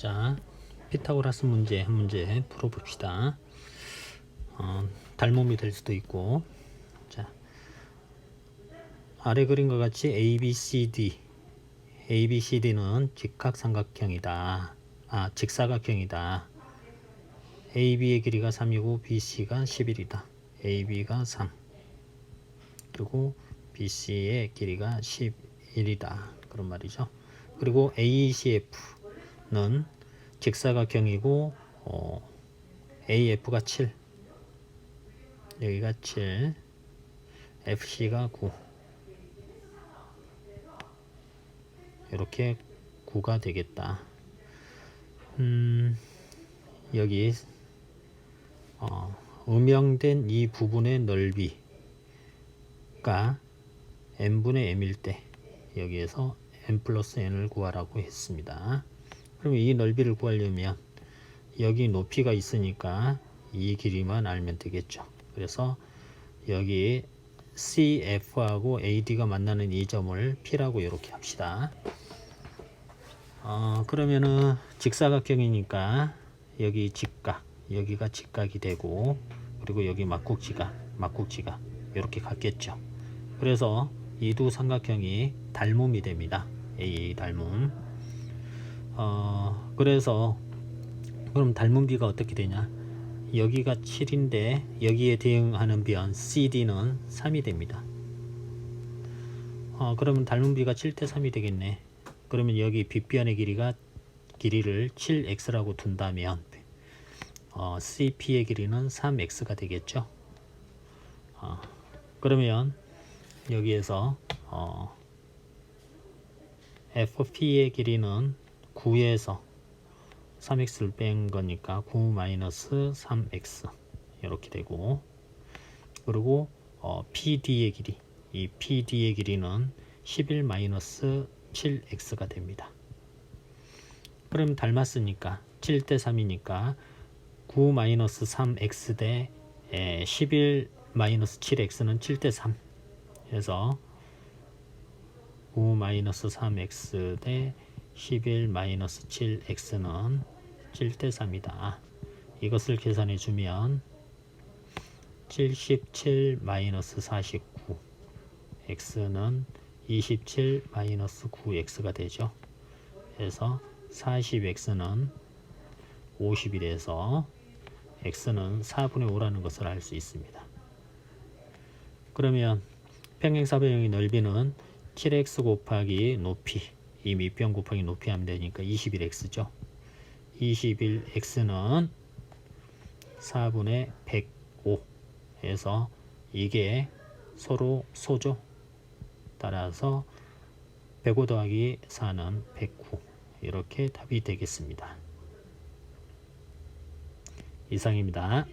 자, 피타고라스 문제 한 문제 풀어봅시다. 어, 닮음이 될 수도 있고, 자, 아래 그림과 같이 A, B, C, D, A, B, C, D는 직각삼각형이다. 아, 직사각형이다. AB의 길이가 3이고 BC가 11이다. AB가 3. 그리고 BC의 길이가 11이다. 그런 말이죠. 그리고 ACF 는 직사각형이고 어, AF가 7. 여기가 7. FC가 9. 이렇게 9가 되겠다. 음, 여기 어, 음영된 이 부분의 넓이가 n분의 m일 때 여기에서 n 플러스 n을 구하라고 했습니다. 그러면 이 넓이를 구하려면 여기 높이가 있으니까 이 길이만 알면 되겠죠. 그래서 여기 CF하고 AD가 만나는 이 점을 P라고 이렇게 합시다. 어, 그러면은 직사각형이니까 여기 직각, 여기가 직각이 되고 그리고 여기 막국지가 막국지가 이렇게 같겠죠. 그래서 이두 삼각형이 닮음이 됩니다. A 닮음. 어, 그래서 그럼 닮은 비가 어떻게 되냐? 여기가 7인데 여기에 대응하는 변 CD는 3이 됩니다. 어, 그러면 닮은 비가 7대 3이 되겠네. 그러면 여기 빗변의 길이가 길이를 7x라고 둔다면 어, CP의 길이는 3x가 되겠죠. 어, 그러면 여기에서 어, FP의 길이는 9에서 3x를 뺀 거니까 9 마이너스 3x 이렇게 되고 그리고 어, PD의 길이 이 PD의 길이는 11 마이너스 7x가 됩니다. 그럼 닮았으니까 7 대 3이니까 9 마이너스 3x 대 11 마이너스 7x는 7 대 3 해서 9 마이너스 3x 대 11 마이너스 7x는 7대 3이다. 이것을 계산해 주면 77 마이너스 49 x는 27 마이너스 9x가 되죠. 그래서 40x는 50이 돼서 x는 4분의 5라는 것을 알 수 있습니다. 그러면 평행사변형의 넓이는 7x 곱하기 높이 이 밑변 곱하기 높이 하면 되니까 21x죠. 21x는 4분의 105 해서 이게 서로 소죠. 따라서 105 더하기 4는 109 이렇게 답이 되겠습니다. 이상입니다.